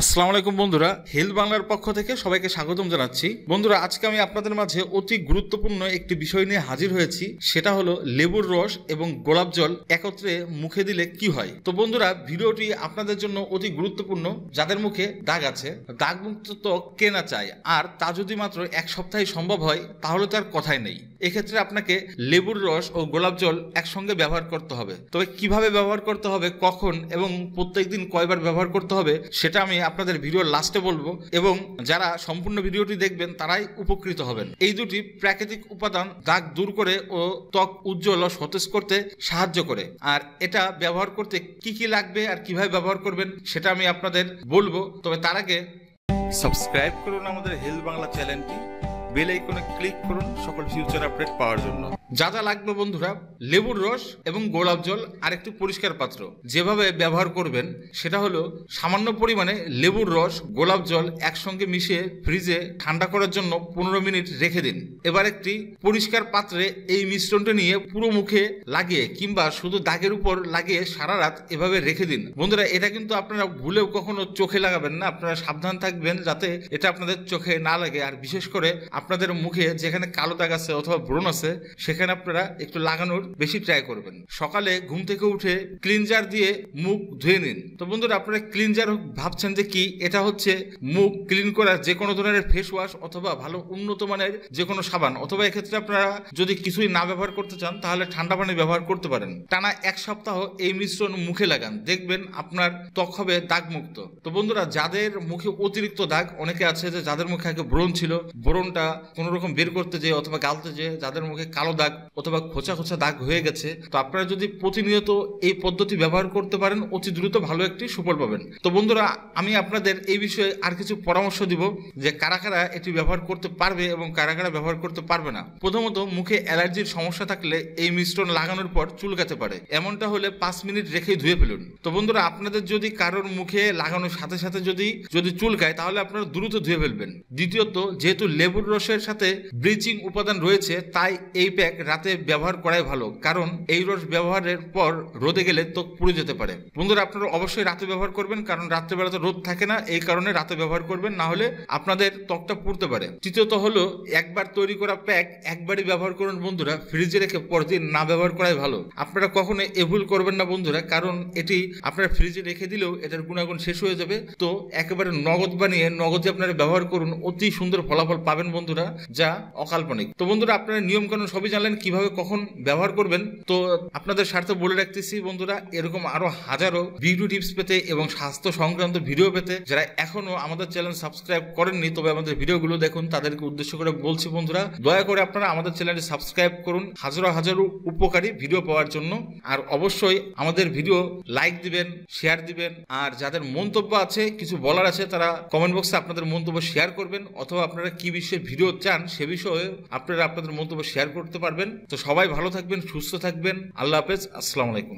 আসসালামু আলাইকুম বন্ধুরা হেলথ বাংলার পক্ষ থেকে সবাইকে স্বাগতম জানাচ্ছি। বন্ধুরা, আজকে আমি আপনাদের মাঝে অতি গুরুত্বপূর্ণ একটি বিষয় নিয়ে হাজির হয়েছি, সেটা হলো লেবুর রস এবং গোলাপ জল একত্রে মুখে দিলে কি হয়? তো বন্ধুরা, ভিডিওটি আপনাদের জন্য অতি গুরুত্বপূর্ণ, যাদের মুখে দাগ আছে দাগ মুক্ত ত্বক কে না চায়, আর তা যদি মাত্র এক সপ্তাহে সম্ভব হয়, তাহলে তার কথাই নেই। এক্ষেত্রে আপনাকে লেবুর রস ও গোলাপ জল একসঙ্গে ব্যবহার করতে হবে। তবে কীভাবে ব্যবহার করতে হবে, কখন এবং প্রত্যেকদিন কয়বার ব্যবহার করতে হবে, সেটা আমি আপনাদের ভিডিওর লাস্টে বলব এবং যারা সম্পূর্ণ ভিডিওটি দেখবেন তারাই উপকৃত হবেন। এই দুটি প্রাকৃতিক উপাদান দাগ দূর করে ও ত্বক উজ্জ্বল ও সতেজ করতে সাহায্য করে। আর এটা ব্যবহার করতে কি কি লাগবে আর কীভাবে ব্যবহার করবেন সেটা আমি আপনাদের বলব। তবে তার আগে সাবস্ক্রাইব করুন আমাদের হেলথ বাংলা চ্যানেলটি বেল আইকনে ক্লিক করুন সকল ফিউচার আপডেট পাওয়ার জন্য। যা যা লাগবে বন্ধুরা, লেবুর রস এবং গোলাপ জল আর একটি পরিষ্কার পাত্র। যেভাবে ব্যবহার করবেন, সেটা হলো সামান্য পরিমাণে লেবুর রস, গোলাপ জল একসঙ্গে মিশিয়ে ফ্রিজে ঠান্ডা করার জন্য পনেরো মিনিট রেখে দিন। এবার একটি পরিষ্কার পাত্রে এই মিশ্রণটা নিয়ে পুরো মুখে লাগিয়ে কিংবা শুধু দাগের উপর লাগিয়ে সারা রাত এভাবে রেখে দিন। বন্ধুরা, এটা কিন্তু আপনারা ভুলেও কখনো চোখে লাগাবেন না। আপনারা সাবধান থাকবেন যাতে এটা আপনাদের চোখে না লাগে। আর বিশেষ করে আপনাদের মুখে যেখানে কালো দাগ আছে অথবা ব্রণ আছে, সেখানে আপনারা একটু লাগানোর বেশি ট্রাই করবেন। সকালে ঘুম থেকে উঠে ক্লিনজার দিয়ে মুখ ধুয়ে নিন। তো বন্ধুরা, আপনারা ক্লিনজার ভাবছেন যে কি? এটা হচ্ছে মুখ ক্লিন করার যে কোনো ধরনের ফেস ওয়াশ অথবা ভালো উন্নত মানের যে কোনো সাবান। অথবা এক্ষেত্রে আপনারা যদি কিছুই না ব্যবহার করতে চান, তাহলে ঠান্ডা পানি ব্যবহার করতে পারেন। টানা এক সপ্তাহ এই মিশ্রণ মুখে লাগান। দেখবেন আপনার ত্বক হবে দাগ মুক্ত তো বন্ধুরা, যাদের মুখে অতিরিক্ত দাগ, অনেকে আছে যে যাদের মুখে আগে ব্রণ ছিল, ব্রণটা কোনো রকম বের করতে যেয়ে অথবা গালতে যেয়ে যাদের মুখে কালো দাগ অথবা খোঁচা খোঁচা দাগ হয়ে গেছে, তো আপনারা যদি প্রতিনিয়ত এই পদ্ধতি ব্যবহার করতে পারেন, অতি দ্রুত ভালো একটি সুফল পাবেন। তো বন্ধুরা, আমি আপনাদের এই বিষয়ে আর কিছু পরামর্শ দিব যে কারা কারা এটি ব্যবহার করতে পারবে এবং কারা কারা ব্যবহার করতে পারবে না। প্রথমত, মুখে অ্যালার্জির সমস্যা থাকলে এই মিশ্রণ লাগানোর পর চুলকাতে পারে। এমনটা হলে পাঁচ মিনিট রেখে ধুয়ে ফেলুন। তো বন্ধুরা, আপনাদের যদি কারোর মুখে লাগানোর সাথে সাথে যদি যদি চুলকায় তাহলে আপনারা দ্রুত ধুয়ে ফেলবেন। দ্বিতীয়ত, যেহেতু লেবুর রসের সাথে ব্লিচিং উপাদান রয়েছে, তাই এই প্যাক রাতে ব্যবহার করাই ভালো, কারণ এই রস ব্যবহারের পর রোদে গেলে ত্বক পুড়ে যেতে পারে। বন্ধুরা, আপনারা অবশ্যই রাতে ব্যবহার করবেন, কারণ রাত্রেবেলা তো রোদ থাকে না, এই কারণে রাতে ব্যবহার করবেন, না হলে আপনাদের ত্বকটা পুড়তে পারে। তৃতীয়ত হলো, একবার তৈরি করা প্যাক একবারই ব্যবহার করুন বন্ধুরা, ফ্রিজে রেখে পরদিন না ব্যবহার করাই ভালো। আপনারা কখনো এ ভুল করবেন না বন্ধুরা, কারণ এটি আপনারা ফ্রিজে রেখে দিলেও এটার গুণাগুণ শেষ হয়ে যাবে। তো একেবারে নগদ বানিয়ে নগদে আপনারা ব্যবহার করুন, অতি সুন্দর ফলাফল পাবেন বন্ধুরা, যা অকাল্পনিক। তো বন্ধুরা, আপনারা নিয়ম কানুন সবই জানলেন, কীভাবে কখন ব্যবহার করবেন। তো আপনাদের স্বার্থে বলে রাখতেছি বন্ধুরা, এরকম আরও হাজারো ভিডিও টিপস পেতে এবং স্বাস্থ্য সংক্রান্ত ভিডিও পেতে। যারা এখনও আমাদের চ্যানেল সাবস্ক্রাইব করেননি, তবে আমাদের ভিডিওগুলো দেখুন, তাদেরকে উদ্দেশ্য করে বলছি বন্ধুরা, দয়া করে আপনারা আমাদের চ্যানেলটি সাবস্ক্রাইব করুন, হাজারো হাজারো উপকারী ভিডিও পাওয়ার জন্য। আর অবশ্যই আমাদের ভিডিও লাইক দিবেন, শেয়ার দিবেন, আর যাদের মন্তব্য আছে, কিছু বলার আছে, তারা কমেন্ট বক্সে আপনাদের মন্তব্য শেয়ার করবেন, অথবা আপনারা কি বিষয়ে ভিডিও চান, সে বিষয়ে আপনারা আপনাদের মন্তব্য শেয়ার করতে পারবেন। তো সবাই ভালো থাকবেন, সুস্থ থাকবেন। আল্লাহ হাফেজ, আসসালামু আলাইকুম।